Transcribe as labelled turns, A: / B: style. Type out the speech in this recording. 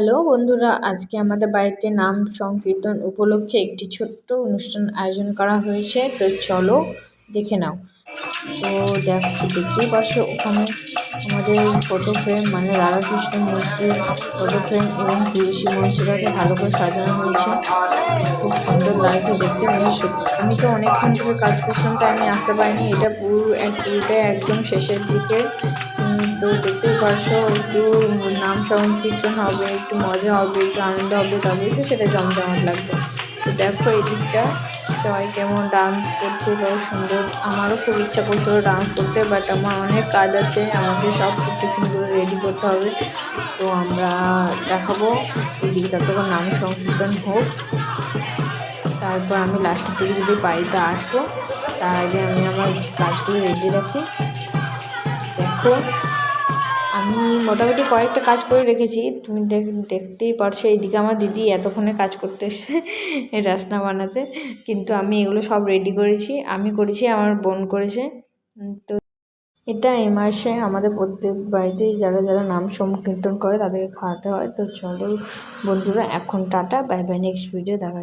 A: Hello বন্ধুরা, আজকে আমাদের বাড়িতে নাম সংকীর্তন উপলক্ষে একটি ছোট্ট অনুষ্ঠান আয়োজন করা হয়েছে। তো চলো দেখে নাও। তো দেখো, দেখতেই পাচ্ছ ওখানে আমাদের ফটো ফ্রেম মানে রাধাকৃষ্ণ মূর্তির ফটো ফ্রেম এবং তুলসী মঞ্চটাকে ভালো করে সাজানো হয়েছে। খুব সুন্দর লাগছে দেখতে আমি তো অনেকক্ষণ ধরে কাজ করছিলাম, তাই আমি আসতে পারিনি। এটা পুরো পুরোটাই একদম শেষের দিকে। তো দেখতেই পারছ, একটু নাম সংকীর্তন হবে, একটু মজা হবে, একটু আনন্দ হবে, তবেই তো সেটা জমজমাট লাগবে। তো দেখো এই দিকটা সবাই কেমন ডান্স করছে কত সুন্দর। আমারও খুব ইচ্ছা করছিল ডান্স করতে বাট আমার অনেক কাজ আছে, আমাকে সব টিফিনগুলো রেডি করতে হবে। তো আমরা দেখাবো এই দিকে ততক্ষণ নাম সংকীর্তন হোক। তারপর আমি লাস্টের দিকে যদি বাড়িতে আসব তার আগে আমি আমার কাজগুলো রেডি রাখি। দেখো, আমি মোটামুটি কয়েকটা কাজ করে রেখেছি। তুমি দেখ, দেখতেই পারছ, এইদিকে আমার দিদি এতক্ষণে কাজ করতে এসছে রাসনা বানাতে। কিন্তু আমি এগুলো সব রেডি করেছি। আমি করেছি, আমার বোন করেছে। তো এটা এই মাসে আমাদের প্রত্যেক বাড়িতেই যারা যারা নাম সংকীর্তন করে, তাদেরকে খাওয়াতে হয়। তো চলো বন্ধুরা, এখন tata bye bye next video দেখা